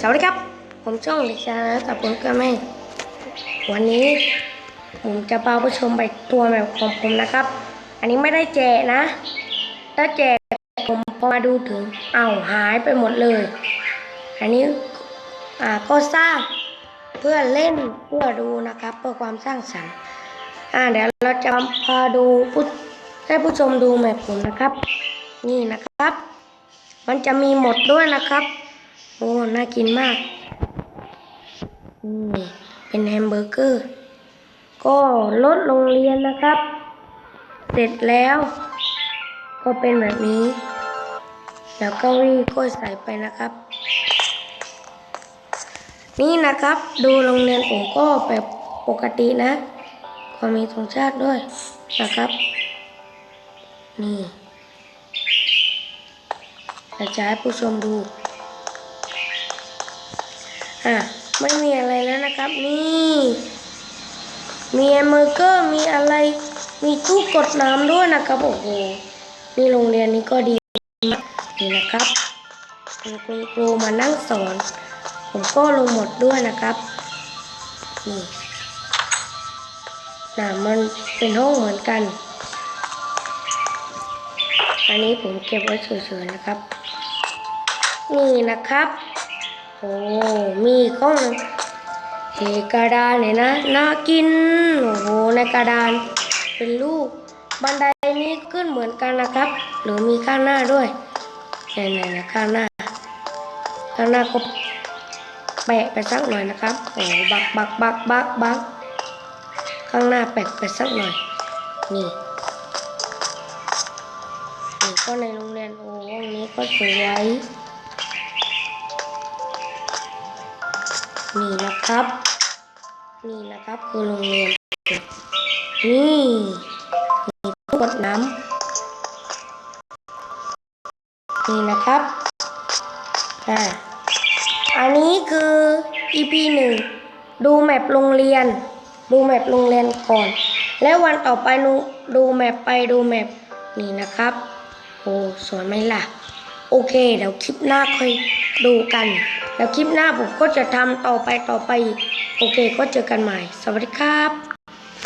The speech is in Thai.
สวัสดีครับ ผมช่องเด็กชายนะแต่ผมก็ไม่ วันนี้ ผมจะพาผู้ชมไปตัวแบบของผมนะครับ อันนี้ไม่ได้แจกนะ ถ้าแจกผมพอมาดูถึง เอาหายไปหมดเลย อันนี้อ่าก็สร้างเพื่อเล่นเพื่อดูนะครับ เพื่อความสร้างสรรค์อ่าเดี๋ยวเราจะพาดูผู้ให้ผู้ชมดูแมปผมนะครับ นี่นะครับ มันจะมีหมดด้วยนะครับ โอ้ น่ากินมาก นี่ เป็นแฮมเบอร์เกอร์ ก็ลดโรงเรียนนะครับ เสร็จแล้ว ก็เป็นแบบนี้ แล้วก้าอี้ก็ใส่ไปนะครับ นี่นะครับ ดูโรงเรียนผมก็แบบปกตินะ ก็มีธงชาติด้วยนะครับ นี่เราจะให้ผู้ชมดู อะไม่มีอะไรแล้วนะครับ นี่มีแฮมเบอร์เกอร์มีอะไร มีตู้กดน้ำด้วยนะครับโอ้โหนี่โรงเรียนนี้ก็ดีนี่นะครับมีคุณครูมานั่งสอน ผมก็ลงหมดด้วยนะครับนี่น่ะมันเป็นห้องเหมือนกัน อันนี้ผมเก็บไว้เฉยๆนะครับ นี่นะครับ อ้มีอีกห้องเฮกระดานเนี่ยนะน่ากินโอ้โหในกระดานเป็นรูปบันไดนี้ขึ้นเหมือนกันนะครับ หรือมีข้างหน้าด้วยไหนๆนะข้างหน้า ข้างหน้าก็แปะไปสักหน่อยนะครับโอ้บักบักบักบักบักข้างหน้าแปะไปสักหน่อย นี่นี่ก็ในโรงเรียนโอ้ห้องนี้ก็สวย นี่นะครับ นี่นะครับ คือโรงเรียน นี่มีตู้กดน้ำนี่นะครับอ่าอันนี้คือ EP หนึ่งดูแมปโรงเรียน ดูแมปโรงเรียนก่อน แล้ววันต่อไปนูดูแมปไปดูแมปนี่นะครับ โอ้สวยไหมล่ะ โอเคเดี๋ยวคลิปหน้าค่อยดูกันแล้วคลิปหน้าผมก็จะทำต่อไปต่อไป โอเคก็เจอกันใหม่ สวัสดีครับ